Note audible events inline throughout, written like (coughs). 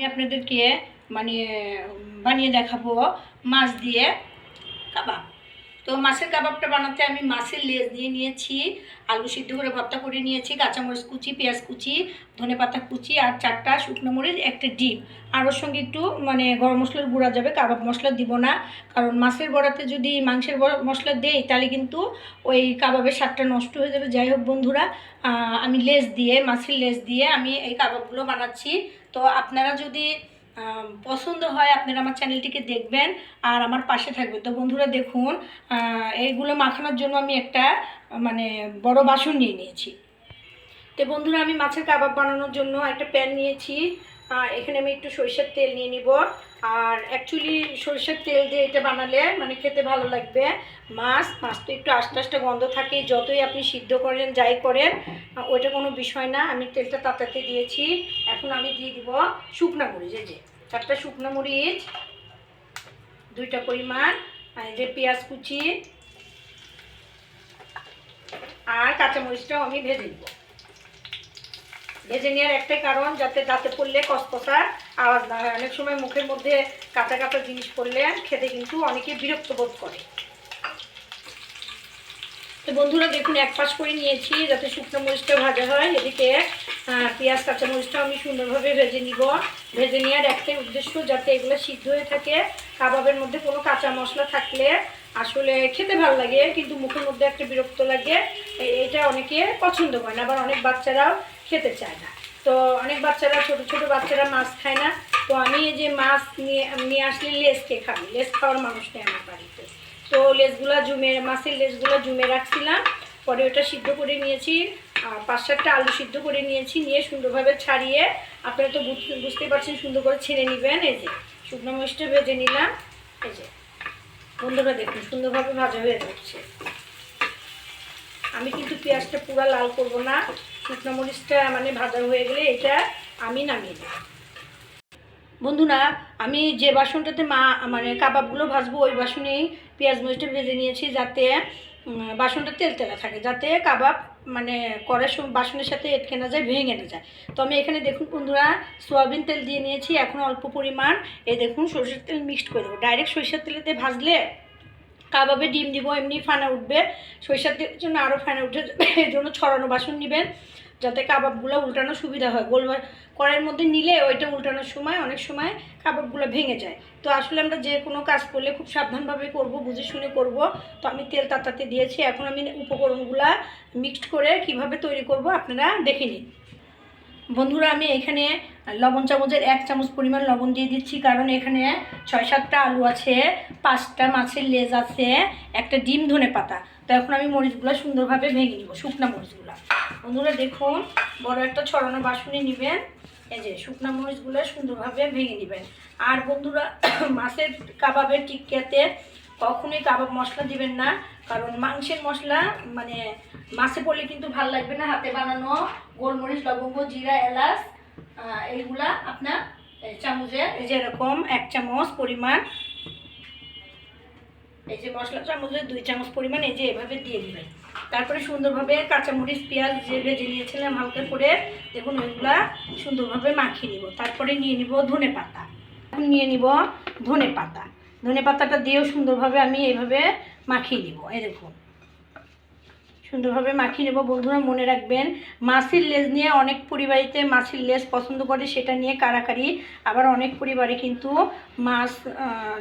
আমি আপনাদেরকে মানে বানিয়ে দেখাবো মাছ দিয়ে কাবাব। তো মাছের কাবাবটা বানাতে আমি মাছের লেজ দিয়ে নিয়েছি, আলু সিদ্ধ করে ভর্তা করে নিয়েছি, কাঁচামরিচ কুচি, পেঁয়াজ কুচি, ধনে পাতা কুচি আর চারটা শুকনো মরিচ, একটা ডিম। আর ওর সঙ্গে একটু মানে গরম মশলার গুঁড়া যাবে, কাবাব মশলা দিব না। কারণ মাছের বড়াতে যদি মাংসের মশলা দেই, তাহলে কিন্তু ওই কাবাবের স্বাদটা নষ্ট হয়ে যাবে। যাই হোক বন্ধুরা আমি লেজ দিয়ে, মাছের লেজ দিয়ে আমি এই কাবাবগুলো বানাচ্ছি। তো আপনারা যদি পছন্দ হয় আপনারা আমার চ্যানেলটিকে দেখবেন আর আমার পাশে থাকবেন। তো বন্ধুরা দেখুন এইগুলো মাখানোর জন্য আমি একটা মানে বড় বাসন নিয়ে নিয়েছি। তো বন্ধুরা আমি মাছের কাবাব বানানোর জন্য একটা প্যান নিয়েছি। এখানে আমি একটু সরিষার তেল নিয়ে নিব। আর অ্যাকচুয়ালি সরিষার তেল দিয়ে এটা বানালে মানে খেতে ভালো লাগবে। মাছ মাছ তো একটু আস্তে আস্তে গন্ধ থাকে, যতই আপনি সিদ্ধ করেন, যাই করেন, ওইটা কোনো বিষয় না। আমি তেলটা তাতাতে দিয়েছি। এখন আমি দিয়ে দিব শুকনা মরিচ, এই যে চারটা শুকনো মরিচ, দুইটা পরিমাণ, আর এই যে পেঁয়াজ কুচি, আর কাঁচামরিচটাও আমি ভেজে দিব ভেজে নেওয়ার একটাই কারণ, যাতে দাঁতে পড়লে কসকসা আওয়াজ না হয়। অনেক সময় মুখের মধ্যে কাঁচা কাঁচা জিনিস পড়লে খেতে কিন্তু অনেকে বিরক্ত বোধ করে। তো বন্ধুরা, দেখুন, এক পাশ করে নিয়েছি যাতে শুকনো মরিচটা ভাজা হয়। এদিকে পেঁয়াজ, কাঁচা মরিচটাও আমি সুন্দরভাবে ভেজে নিব। ভেজে নেওয়ার একটাই উদ্দেশ্য যাতে এগুলো সিদ্ধ হয়ে থাকে। কাবাবের মধ্যে কোনো কাঁচা মশলা থাকলে আসলে খেতে ভালো লাগে, কিন্তু মুখের মধ্যে একটা বিরক্ত লাগে। এটা অনেকে পছন্দ করে না। আবার অনেক বাচ্চারাও খেতে চায় না। তো অনেক বাচ্চারা, ছোট ছোট বাচ্চারা মাছ খায় না। তো আমি এই যে মাছ নিয়ে নিয়ে আসলে লেজ কে খাবি। লেজ খাওয়ার মানুষ নেই আমার বাড়িতে। তো লেসগুলো জুমে, মাছের লেজগুলো জুমে রাখছিলাম। পরে ওটা সিদ্ধ করে নিয়েছি, আর পাঁচ সাতটা আলু সিদ্ধ করে নিয়েছি, নিয়ে সুন্দরভাবে ছাড়িয়ে আপনারা তো বুঝতে পারছেন, সুন্দর করে ছেড়ে নেবেন। এই যে শুকনো মরিচটা ভেজে নিলাম। এই যে বন্ধুরা দেখুন, সুন্দরভাবে ভাজা হয়ে যাচ্ছে। আমি কিন্তু পেঁয়াজটা পুরো লাল করব না। শুকনো মরিচটা মানে ভাজা হয়ে গেলে এটা আমি নামিয়ে দেব বন্ধুরা, আমি যে বাসনটাতে মা মানে কাবাবগুলো ভাজবো, ওই বাসনেই পেঁয়াজ মরিচটা ভেজে নিয়েছি যাতে বাসনটা তেল তেলা থাকে, যাতে কাবাব মানে করার সময় বাসনের সাথে এটকে না যায়, ভেঙে না যায়। তো আমি এখানে দেখুন বন্ধুরা, সয়াবিন তেল দিয়ে নিয়েছি, এখন অল্প পরিমাণ, এই দেখুন সরষের তেল মিক্সড করে দেবো। ডাইরেক্ট সরিষার তেলেতে ভাজলে কাবাবে ডিম দিব, এমনি ফানা উঠবে। সরিষার তেলের জন্য আরও ফানা উঠে (laughs) এর জন্য ছড়ানো বাসন নেবেন, যাতে কাবাবগুলো উল্টানো সুবিধা হয়। গোল কড়াইয়ের মধ্যে নিলে ওইটা উল্টানোর সময়, অনেক সময় কাবাবগুলো ভেঙে যায়। তো আসলে আমরা যে কোনো কাজ করলে খুব সাবধানভাবে করব, বুঝে শুনে করব। তো আমি তেল তাতাতে দিয়েছি, এখন আমি উপকরণগুলা মিক্সড করে কীভাবে তৈরি করব আপনারা দেখে নিন। বন্ধুরা, আমি এখানে লবণ চামচের এক চামচ পরিমাণ লবণ দিয়ে দিচ্ছি, কারণ এখানে ছয় সাতটা আলু আছে, পাঁচটা মাছের লেজ আছে, একটা ডিম ধনে পাতা। তো এখন আমি মরিচগুলো সুন্দরভাবে ভেঙে নিব, শুকনা মরিচগুলো। বন্ধুরা, দেখুন, বড় একটা ছড়ানো বাসনে নেবেন, এই যে শুকনা মরিচগুলো সুন্দরভাবে ভেঙে নেবেন। আর বন্ধুরা, (coughs) মাছের কাবাবের টিক্কাতে কখনোই কাবাব মশলা দিবেন না, কারণ মাংসের মশলা মানে মাছে পড়লে কিন্তু ভালো লাগবে না, হাতে বানানো গোলমরিচ, লবঙ্গ, জিরা, এলাচ এইগুলা আপনার চামচে, এই যে এরকম এক চামচ পরিমাণ, এই যে মশলা চামচের দুই চামচ পরিমাণ এই যে এভাবে দিয়ে দিবেন। তারপরে সুন্দরভাবে কাঁচামরিচ, পেঁয়াজ যে ভেজে নিয়েছিলাম হালকা করে, দেখুন ওইগুলা সুন্দরভাবে মাখিয়ে নিব। তারপরে নিয়ে নিব ধনে পাতা নিয়ে নিব ধনে পাতা ধনে পাতাটা দিয়েও সুন্দরভাবে আমি এইভাবে মাখিয়ে নিব, এই দেখুন। সুন্দরভাবে মাখিয়ে নেব। বন্ধুরা, মনে রাখবেন, মাছের লেজ নিয়ে অনেক পরিবারিতে মাছের লেজ পছন্দ করে, সেটা নিয়ে কারাকারি আবার অনেক পরিবারে কিন্তু মাছ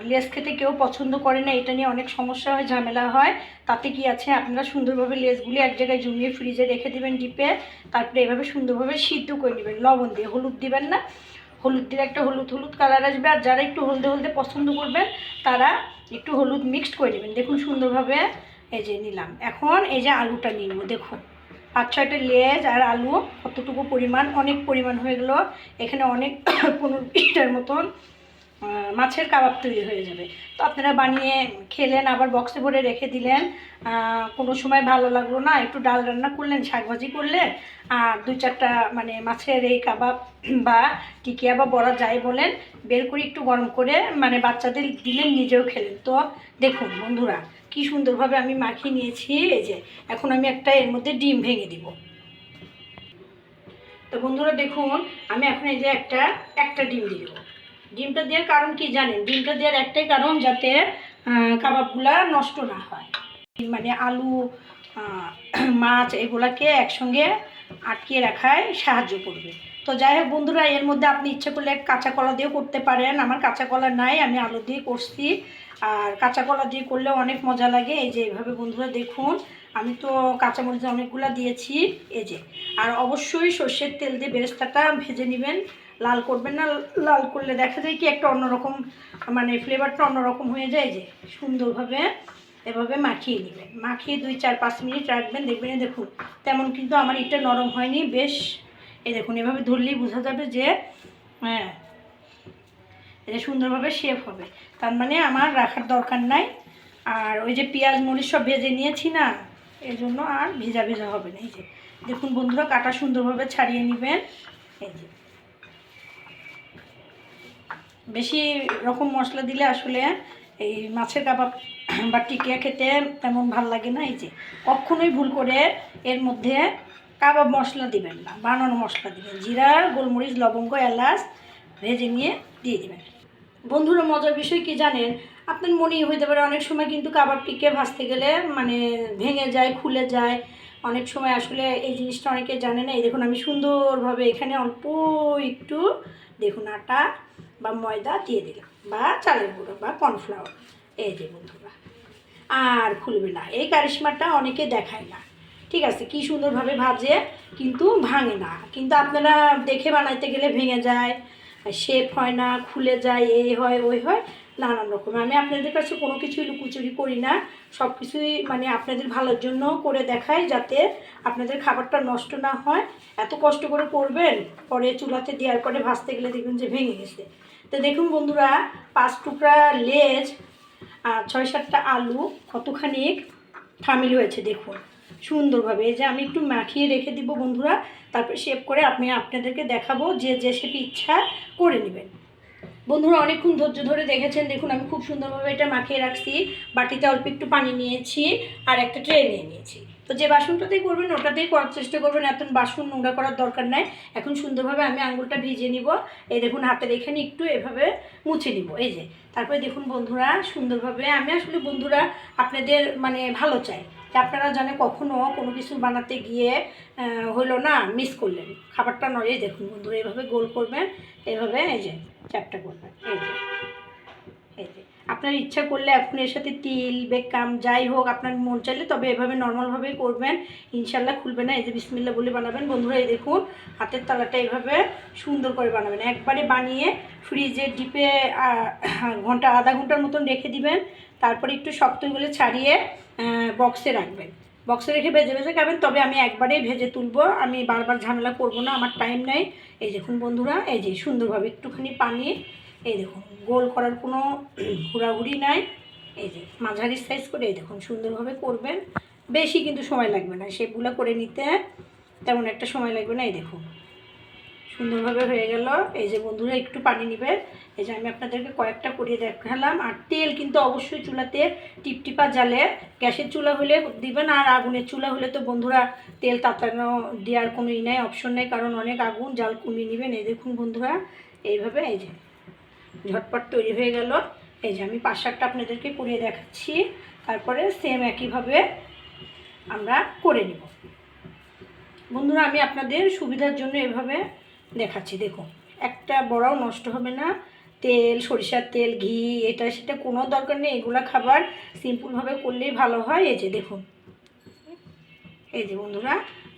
লেজ খেতে কেউ পছন্দ করে না, এটা নিয়ে অনেক সমস্যা হয়, ঝামেলা হয়। তাতে কি আছে, আপনারা সুন্দরভাবে লেজগুলি এক জায়গায় জমিয়ে ফ্রিজে রেখে দেবেন, ডিপে। তারপরে এভাবে সুন্দরভাবে সিদ্ধ করে নেবেন। লবণ দিয়ে হলুদ দিবেন না। হলুদ দিলে একটা হলুদ হলুদ কালার আসবে, আর যারা একটু হলদে হলদে পছন্দ করবেন, তারা একটু হলুদ মিক্সড করে নেবেন। দেখুন সুন্দরভাবে এই যে নিলাম। এখন এই যে আলুটা নিব, দেখুন। পাঁচ ছয়টা লেজ আর আলু কতটুকু পরিমাণ, অনেক পরিমাণ হয়ে গেলো। এখানে অনেক (coughs) পনেরো বিশটার মতন মাছের কাবাব তৈরি হয়ে যাবে। তো আপনারা বানিয়ে খেলেন, আবার বক্সে ভরে রেখে দিলেন। কোনো সময় ভালো লাগল না, একটু ডাল রান্না করলেন শাকভাজি করলেন, আর দুই চারটা মানে মাছের এই কাবাব (clears throat) বা টিকিয়া বা বড়া যাই বলেন, বের করে একটু গরম করে মানে বাচ্চাদের দিলেন, নিজেও খেলেন। তো দেখুন বন্ধুরা, কি সুন্দরভাবে আমি মাখিয়ে নিয়েছি, এই যে এখন আমি একটা এর মধ্যে ডিম ভেঙে দিব। তো বন্ধুরা দেখুন, আমি এখন এই যে একটা একটা ডিম দিয়ে দেবো। ডিমটা দেওয়ার কারণ কি জানেন? ডিমটা দেওয়ার একটাই কারণ যাতে কাবাবগুলা নষ্ট না হয়। মানে আলু (clears throat) মাছ এগুলাকে একসঙ্গে আটকিয়ে রাখায় সাহায্য করবে। তো যাই হোক বন্ধুরা, এর মধ্যে আপনি ইচ্ছে করলে কাঁচা কলা দিয়েও করতে পারেন। আমার কাঁচা কলা নাই, আমি আলু দিয়ে করছি। আর কাঁচা কলা দিয়ে করলেও অনেক মজা লাগে। এই যে এইভাবে বন্ধুরা দেখুন, আমি তো কাঁচামরিচ অনেকগুলো দিয়েছি। এই যে, আর অবশ্যই সর্ষের তেল দিয়ে বেরেস্তাটা ভেজে নেবেন। লাল করবেন না, লাল করলে দেখা যায় কি একটা অন্যরকম মানে ফ্লেভারটা অন্যরকম হয়ে যায় যে, সুন্দরভাবে এভাবে মাখিয়ে নেবেন। মাখিয়ে দুই, চার, পাঁচ মিনিট রাখবেন, দেখবেন দেখুন, তেমন কিন্তু আমার এটা নরম হয়নি, বেশ এই দেখুন, এভাবে ধরলেই বোঝা যাবে যে হ্যাঁ এটা সুন্দরভাবে শেপ হবে। তার মানে আমার রাখার দরকার নাই, আর ওই যে পেঁয়াজ, মরিচ সব ভেজে নিয়েছি না এই জন্য আর ভেজা ভেজা হবে না, এই যে। দেখুন বন্ধুরা, কাটা সুন্দরভাবে ছাড়িয়ে নেবেন, এই যে। বেশি রকম মশলা দিলে আসলে এই মাছের কাবাব বা টিকিয়া খেতে তেমন ভালো লাগে না। এই যে কখনোই ভুল করে এর মধ্যে কাবাব মশলা দিবেন না, বানানো মশলা দিবেন। জিরার, গোলমরিচ, লবঙ্গ, এলাচ ভেজে নিয়ে দিয়ে দেবেন। বন্ধুরা, মজার বিষয় কি জানেন? আপনার মনেই হইতে পারে, অনেক সময় কিন্তু কাবাব টিকে ভাজতে গেলে মানে ভেঙে যায়, খুলে যায়। অনেক সময় আসলে এই জিনিসটা অনেকে জানে না। এই দেখুন, আমি সুন্দরভাবে এখানে অল্প একটু দেখুন আটা বা ময়দা দিয়ে দিলাম, বা চালের গুঁড়ো, বা কর্নফ্লাওয়ার। এই যে বন্ধুরা, আর খুলবে না। এই কারিশমাটা অনেকে দেখায় না। ঠিক আছে, কি সুন্দরভাবে ভাজে, কিন্তু ভাঙে না। কিন্তু আপনারা দেখে বানাইতে গেলে ভেঙে যায় শেপ হয় না, খুলে যায় এই হয়, ওই হয়, নানান রকম। আমি আপনাদের কাছে কোনো কিছুই লুকোচুরি করি না। সব কিছুই মানে আপনাদের ভালোর জন্য করে দেখাই, যাতে আপনাদের খাবারটা নষ্ট না হয়। এত কষ্ট করে করবেন, পরে চুলাতে দেওয়ার পরে ভাজতে গেলে দেখবেন যে ভেঙে গেছে। তো দেখুন বন্ধুরা, পাঁচ টুকরা লেজ আর ছয় সাতটা আলু কতখানি থামিল হয়েছে দেখুন। সুন্দরভাবে, এই যে আমি একটু মাখিয়ে রেখে দিব বন্ধুরা, তারপর শেপ করে আপনি আপনাদেরকে দেখাবো যে যে শেপ ইচ্ছা করে নেবেন। বন্ধুরা, অনেকক্ষণ ধৈর্য ধরে দেখেছেন, দেখুন আমি খুব সুন্দরভাবে এটা মাখিয়ে রাখছি। বাটিতে অল্প একটু পানি নিয়েছি আর একটা ট্রে নিয়ে নিয়েছি। তো যে বাসনটাতেই করবেন, ওটাতেই করার চেষ্টা করবেন। এত বাসন নোংরা করার দরকার নাই। এখন সুন্দরভাবে আমি আঙুলটা ভিজিয়ে নিব। এই দেখুন, হাতের এখানে একটু এভাবে মুছে নিব। এই যে, তারপরে দেখুন বন্ধুরা, সুন্দরভাবে আমি আসলে বন্ধুরা আপনাদের মানে ভালো চাই। যে আপনারা জানে কখনো কোনো কিছু বানাতে গিয়ে হলো না মিস করলেন। খাবারটা নয়। এই দেখুন বন্ধুরা, এভাবে গোল করবেন। এভাবে এই যে চ্যাপটা করবেন। এই যে এই যে। আপনার ইচ্ছা করলে এখন এর সাথে তিল, বেকাম, যাই হোক, আপনার মন চাইলে তবে এভাবে নর্মালভাবেই করবেন। ইনশাল্লাহ খুলবে না, এই যে বিসমিল্লা বলে বানাবেন। বন্ধুরা, এই দেখুন, হাতের তালাটা এভাবে সুন্দর করে বানাবেন। একবারে বানিয়ে ফ্রিজে ডিপে ঘণ্টা, আধা ঘণ্টার মতন রেখে দিবেন। তারপরে একটু শক্তগুলো ছাড়িয়ে বক্সে রাখবেন। বক্সে রেখে ভেজে ভেজে খাবেন, তবে আমি একবারেই ভেজে তুলবো। আমি বারবার ঝামেলা করব না, আমার টাইম নাই। এই দেখুন বন্ধুরা, এই যে সুন্দরভাবে একটুখানি পানি এই দেখুন, গোল করার কোনো ঘোরাঘুরি নাই। এই যে, মাঝারি সাইজ করে এই দেখুন, সুন্দরভাবে করবেন। বেশি কিন্তু সময় লাগবে না শেপগুলো করে নিতে তেমন একটা সময় লাগবে না, এই দেখুন। সুন্দরভাবে হয়ে গেল। এই যে বন্ধুরা, একটু পানি নেবেন এই যে আমি আপনাদেরকে কয়েকটা করিয়ে দেখালাম। আর তেল কিন্তু অবশ্যই চুলাতে টিপটিপা জালে গ্যাসের চুলা হলে দিবেন, আর আগুনের চুলা হলে তো বন্ধুরা তেল তাতানো দেওয়ার কোনো ই নাই অপশন নেই। কারণ অনেক আগুন, জাল কমিয়ে নেবেন। এই দেখুন বন্ধুরা, এইভাবে, এই যে। ঝটপট তৈরি হয়ে গেল। এই যে আমি পাঁচ আপনাদেরকে করিয়ে দেখাচ্ছি। তারপরে সেম একইভাবে আমরা করে নেব। বন্ধুরা, আমি আপনাদের সুবিধার জন্য এভাবে দেখাচ্ছি। দেখুন, একটা বড়াও নষ্ট হবে না। তেল, সরিষার তেল, ঘি, এটা সেটা কোনো দরকার নেই। এগুলা খাবার সিম্পলভাবে করলেই ভালো হয়। এই যে দেখুন। এই যে বন্ধুরা,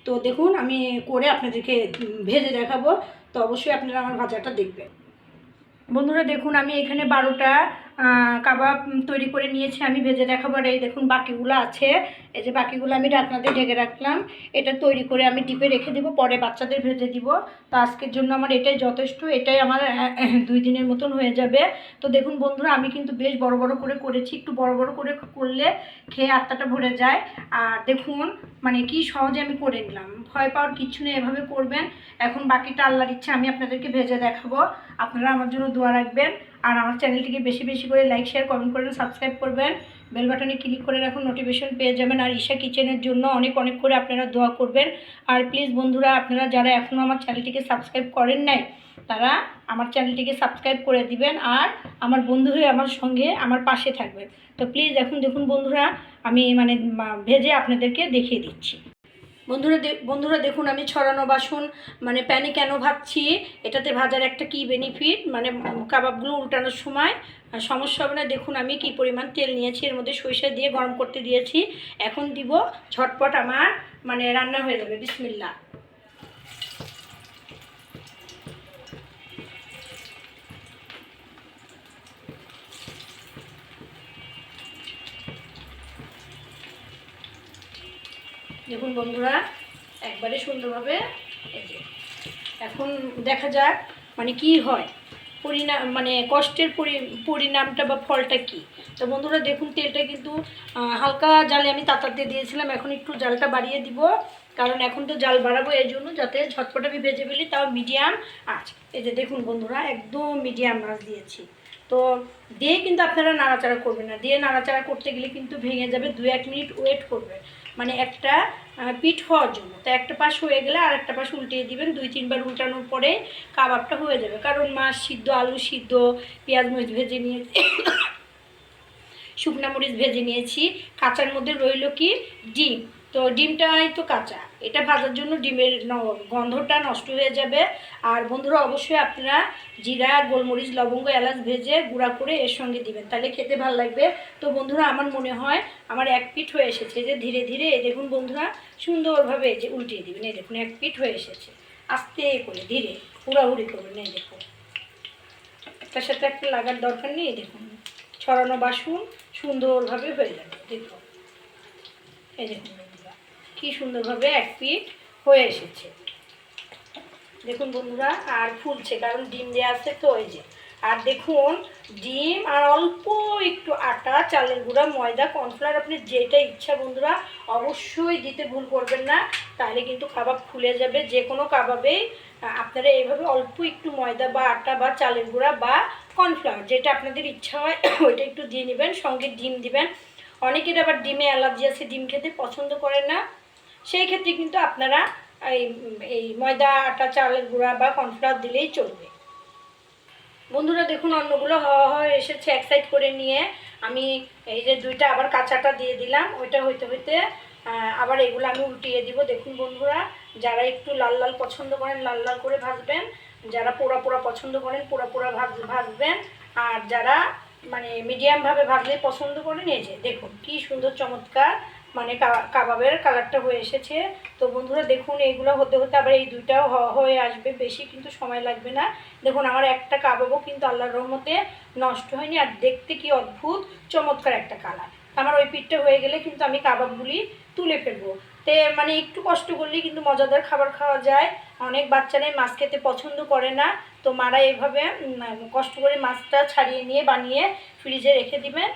তো দেখুন, আমি করে আপনাদেরকে ভেজে দেখাবো। তো অবশ্যই আপনারা আমার ভাজাটা দেখবেন। বন্ধুরা দেখুন আমি এখানে বারোটা কাবাব তৈরি করে নিয়েছি, আমি ভেজে দেখাবো। আর এই দেখুন বাকিগুলো আছে। এই যে বাকিগুলো আমি ঢাকনাতে ঢেকে রাখলাম। এটা তৈরি করে আমি ডিপে রেখে দেবো, পরে বাচ্চাদের ভেজে দিব। তো আজকের জন্য আমার এটাই যথেষ্ট, এটাই আমার দুই দিনের মতন হয়ে যাবে। তো দেখুন বন্ধুরা, আমি কিন্তু বেশ বড় বড় করে করেছি, একটু বড় বড় করে করলে খেয়ে আত্মাটা ভরে যায়। আর দেখুন মানে কি সহজে আমি করে নিলাম। ভয় পাওয়ার কিচ্ছু নেই, এভাবে করবেন। এখন বাকিটা আল্লাহর ইচ্ছা, আমি আপনাদেরকে ভেজে দেখাবো। আপনারা আমার জন্য দোয়া রাখবেন। আর আমার চ্যানেলটিকে বেশি বেশি করে লাইক শেয়ার কমেন্ট করবেন সাবস্ক্রাইব করবেন। বেল বাটনে ক্লিক করে রাখুন নোটিফিকেশন পেয়ে যাবেন। আর ঈশা কিচেনের জন্য অনেক অনেক করে আপনারা দোয়া করবেন। আর প্লিজ বন্ধুরা, আপনারা যারা এখনও আমার চ্যানেলটিকে সাবস্ক্রাইব করেন নাই, তারা আমার চ্যানেলটিকে সাবস্ক্রাইব করে দিবেন আর আমার বন্ধু হয়ে আমার সঙ্গে আমার পাশে থাকবেন। তো প্লিজ এখন দেখুন বন্ধুরা, আমি মানে ভেজে আপনাদেরকে দেখিয়ে দিচ্ছি। বন্ধুরা বন্ধুরা দেখুন, আমি ছড়ানো বাসন মানে প্যানে কেন ভাবছি এটাতে ভাজার একটা কি বেনিফিট মানে কাবাবগুলো উল্টানোর সময় সমস্যা হবে না। দেখুন, আমি কি পরিমাণ তেল নিয়েছি, এর মধ্যে সরিষা দিয়ে গরম করতে দিয়েছি। এখন দিব ঝটপট আমার মানে রান্না হয়ে যাবে। বিসমিল্লা দেখুন বন্ধুরা, একবারে সুন্দরভাবে এখন দেখা যাক মানে কি হয় পরিণাম মানে কষ্টের পরি- পরিণামটা বা ফলটা কি। তো বন্ধুরা, দেখুন তেলটা কিন্তু হালকা জালে আমি তাতাতে দিয়েছিলাম, এখন একটু জালটা বাড়িয়ে দিব, কারণ এখন তো জাল বাড়াবো, এই জন্য যাতে ঝটপট আমি ভেজে ফেলি, তাও মিডিয়াম আঁচ। এই যে দেখুন বন্ধুরা, একদম মিডিয়াম আঁচ দিয়েছি। তো দিয়ে কিন্তু আপনারা নাড়াচাড়া করবেন না, দিয়ে নাড়াচাড়া করতে গেলে কিন্তু ভেঙে যাবে দু এক মিনিট ওয়েট করবে। মানে একটা পিঠ হওয়ার জন্য। তো একটা পাশ হয়ে গেলে আর একটা পাশ উল্টিয়ে দিবেন, দুই তিনবার উল্টানোর পরে কাবাবটা হয়ে যাবে। কারণ মাছ সিদ্ধ, আলু সিদ্ধ, পেঁয়াজ মরিচ ভেজে নিয়েছি, (coughs) শুকনা মরিচ ভেজে নিয়েছি। কাঁচার মধ্যে রইল কি? ডিম। তো ডিমটাই তো কাঁচা। এটা ভাজার জন্য ডিমের গন্ধটা নষ্ট হয়ে যাবে। আর বন্ধুরা, অবশ্যই আপনারা জিরা, গোলমরিচ, লবঙ্গ, এলাচ ভেজে গুঁড়া করে এর সঙ্গে দিবেন। তাহলে খেতে ভালো লাগবে। তো বন্ধুরা, আমার মনে হয় আমার এক পিঠ হয়ে এসেছে যে ধীরে ধীরে দেখুন বন্ধুরা, সুন্দরভাবে যে উল্টিয়ে দিবেন। এই দেখুন, এক পিঠ হয়ে এসেছে। আস্তে করে, ধীরে, হুড়াহুড়ি করবেন। এই দেখুন। একটার সাথে একটা লাগার দরকার নেই। দেখুন, ছড়ানো বাসন সুন্দরভাবে হয়ে যাবে। দেখুন। এই দেখুন কি সুন্দরভাবে এক পিঠ হয়ে এসেছে। দেখুন বন্ধুরা, আর ফুলছে, কারণ ডিম দেওয়া আছে তো এই যে। আর দেখুন, ডিম আর অল্প একটু আটা, চালের গুঁড়া, ময়দা, কর্নফ্লাওয়ার, আপনি যেটা ইচ্ছা বন্ধুরা, অবশ্যই দিতে ভুল করবেন না। তাহলে কিন্তু কাবাব ফুলে যাবে, যে কোনো কাবাবেই। আপনারা এইভাবে অল্প একটু ময়দা বা আটা বা চালের গুঁড়া বা কর্নফ্লাওয়ার, যেটা আপনাদের ইচ্ছা হয়, ওইটা একটু দিয়ে নেবেন, সঙ্গে ডিম দিবেন। অনেকের আবার ডিমে অ্যালার্জি আছে, ডিম খেতে পছন্দ করেন না। সেই ক্ষেত্রে কিন্তু আপনারা এই এই ময়দা, আটা, চালের গুঁড়া বা কর্নফ্লাওয়ার দিলেই চলবে। বন্ধুরা দেখুন অন্যগুলো হওয়া হয়ে এসেছে, এক সাইড করে নিয়ে আমি এই যে দুইটা আবার কাঁচাটা দিয়ে দিলাম, ওইটা হইতে হইতে আবার এগুলো আমি উল্টিয়ে দিব। দেখুন বন্ধুরা, যারা একটু লাল লাল পছন্দ করেন, লাল লাল করে ভাজবেন, যারা পোড়া পোড়া পছন্দ করেন, পোড়া পোড়া ভাজ, ভাজবেন, আর যারা মানে মিডিয়ামভাবে ভাজলে পছন্দ করেন, এই যে দেখুন কি সুন্দর চমৎকার মানে কাবাবের কালারটা হয়ে এসেছে। তো বন্ধুরা দেখুন, এইগুলো হতে হতে আবার এই দুইটাও হয়ে আসবে। বেশি কিন্তু সময় লাগবে না। দেখুন, আমার একটা কাবাবও কিন্তু আল্লাহর রহমতে নষ্ট হয়নি। আর দেখতে কি অদ্ভুত, চমৎকার একটা কালার। আমার ওই পিঠটা হয়ে গেলে কিন্তু আমি কাবাবগুলি তুলে ফেলব। তে মানে একটু কষ্ট করলেই কিন্তু মজাদার খাবার খাওয়া যায়। অনেক বাচ্চারাই মাছ খেতে পছন্দ করে না। তো মারা এইভাবে কষ্ট করে মাছটা ছাড়িয়ে নিয়ে বানিয়ে ফ্রিজে রেখে দিবেন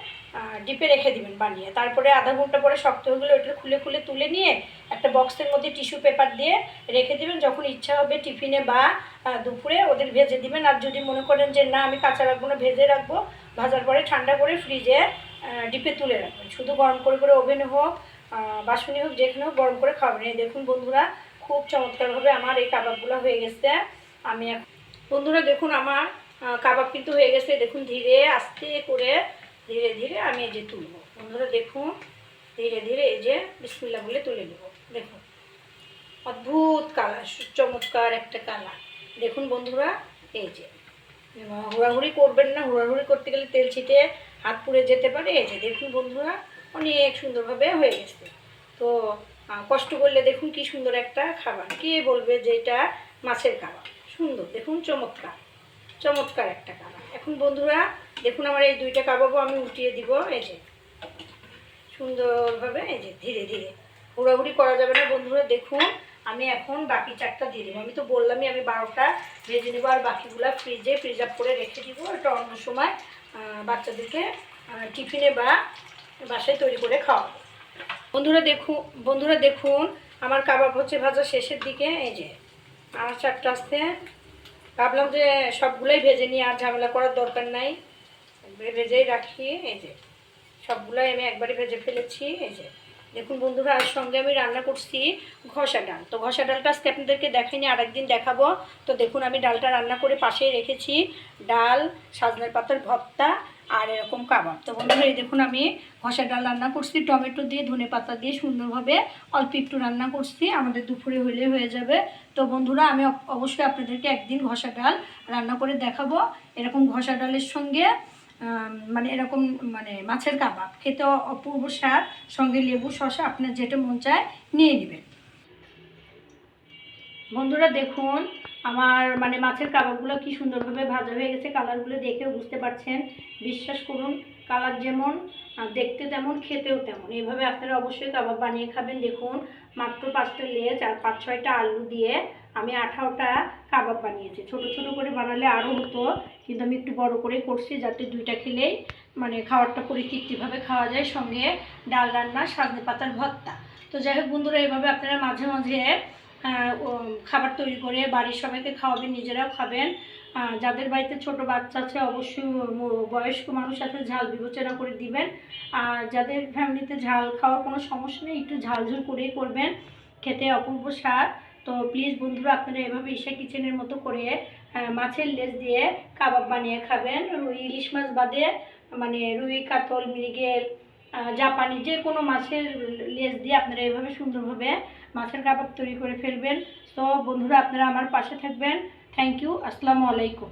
ডিপে রেখে দিবেন বানিয়ে। তারপরে আধা ঘণ্টা পরে শক্ত হয়ে গেলে ওটা খুলে খুলে তুলে নিয়ে একটা বক্সের মধ্যে টিস্যু পেপার দিয়ে রেখে দিবেন। যখন ইচ্ছা হবে টিফিনে বা দুপুরে ওদের ভেজে দিবেন। আর যদি মনে করেন যে না, আমি কাঁচা রাখব না, ভেজে রাখব, ভাজার পরে ঠান্ডা করে ফ্রিজে ডিপে তুলে রাখবেন। শুধু গরম করে করে ওভেনে হোক বাসনে হোক, যেখানে হোক গরম করে খাবেন এই দেখুন বন্ধুরা, খুব চমৎকারভাবে আমার এই কাবাবগুলো হয়ে গেছে। আমি এখন বন্ধুরা দেখুন আমার কাবাব কিন্তু হয়ে গেছে। দেখুন, ধীরে আস্তে করে, ধীরে ধীরে আমি এই যে তুলব। বন্ধুরা দেখুন, ধীরে ধীরে এই যে বিসমিল্লা বলে তুলে নেব। দেখুন, অদ্ভুত কালার, চমৎকার একটা কালার। দেখুন বন্ধুরা, এই যে। হুড়াহুড়ি করবেন না, হুড়াহুড়ি করতে গেলে তেল ছিটে হাত পুড়ে যেতে পারে। এই যে দেখুন বন্ধুরা, অনেক সুন্দরভাবে হয়ে গেছে। তো কষ্ট করলে দেখুন কি সুন্দর একটা খাবার। কে বলবে যে এটা মাছের খাবার সুন্দর, দেখুন চমৎকার চমৎকার একটা কালার এখন বন্ধুরা, দেখুন আমার এই দুইটা কাবাবও আমি উঠিয়ে দিব, এই যে। সুন্দরভাবে, এই যে, ধীরে ধীরে। হুড়াহুড়ি করা যাবে না বন্ধুরা, দেখুন, আমি এখন বাকি চারটা দিয়ে দেবো। আমি তো বললামই আমি বারোটা ভেজে নেব আর বাকিগুলো ফ্রিজে ফ্রিজ আপ করে রেখে দিব। এটা অন্য সময় বাচ্চাদেরকে টিফিনে বা বাসায় তৈরি করে খাওয়াবো। বন্ধুরা, দেখুন বন্ধুরা, দেখুন, আমার কাবাব হচ্ছে ভাজা শেষের দিকে, এই যে। আমার চারটা আসতে ভাবলাম যে সবগুলোই ভেজে নিয়ে আর ঝামেলা করার দরকার নাই। ভেজেই রাখি, এই যে। সবগুলোই আমি একবারে ভেজে ফেলেছি, এই যে। দেখুন বন্ধুরা আর সঙ্গে আমি রান্না করছি ঘষা ডাল। তো ঘষা ডালটা আজকে আপনাদেরকে দেখাইনি, আরেকদিন দেখাবো। তো দেখুন, আমি ডালটা রান্না করে পাশেই রেখেছি। ডাল, সাজনের পাতার ভর্তা আর এরকম কাবাব। তো বন্ধুরা, এই দেখুন আমি ঘষা ডাল রান্না করছি। টমেটো দিয়ে, ধনে পাতা দিয়ে সুন্দরভাবে অল্প একটু রান্না করছি। আমাদের দুপুরে হইলে হয়ে যাবে। তো বন্ধুরা, আমি অবশ্যই আপনাদেরকে একদিন ঘষা ডাল রান্না করে দেখাবো। এরকম ঘষা ডালের সঙ্গে মানে এরকম মানে মাছের কাবাব। খেতে অপূর্ব স্বাদ। সঙ্গে লেবু, শসা, আপনার যেটা মন চায়, নিয়ে নেবেন। বন্ধুরা, দেখুন আমার মানে মাছের কাবাবগুলো কি সুন্দরভাবে ভাজা হয়ে গেছে, কালারগুলো দেখেও বুঝতে পারছেন। বিশ্বাস করুন, কালার যেমন দেখতে তেমন, খেতেও তেমন। এইভাবে আপনারা অবশ্যই কাবাব বানিয়ে খাবেন। দেখুন, মাত্র পাঁচটা লেজ আর পাঁচ ছয়টা আলু দিয়ে আমি আঠারোটা কাবাব বানিয়েছি। ছোট ছোট করে বানালে আরও হতো, কিন্তু আমি একটু বড় করে করছি যাতে দুইটা খেলেই মানে খাবারটা পরিতৃপ্তিভাবে খাওয়া যায়। সঙ্গে ডাল রান্না, সাজনে পাতার ভর্তা। তো যাই হোক বন্ধুরা এভাবে আপনারা মাঝে মাঝে খাবার তৈরি করে বাড়ির সবাইকে খাওয়াবেন, নিজেরাও খাবেন। যাদের বাড়িতে ছোট বাচ্চা আছে, অবশ্যই বয়স্ক মানুষ আছে, ঝাল বিবেচনা করে দিবেন। আর যাদের ফ্যামিলিতে ঝাল খাওয়ার কোনো সমস্যা নেই, একটু ঝাল ঝুল করেই করবেন। খেতে অপূর্ব স্বাদ। তো প্লিজ বন্ধুরা, আপনারা এভাবে ঈশা কিচেনের মতো করে মাছের লেজ দিয়ে কাবাব বানিয়ে খাবেন। রুই ইলিশ মাছ বাদে মানে রুই, কাতল, মৃগেল জাপানি যে কোনো মাছের লেজ দিয়ে আপনারা এভাবে সুন্দরভাবে মাছের কাবাব তৈরি করে ফেলবেন। তো বন্ধুরা, আপনারা আমার পাশে থাকবেন। থ্যাংক ইউ আসসালামু আলাইকুম।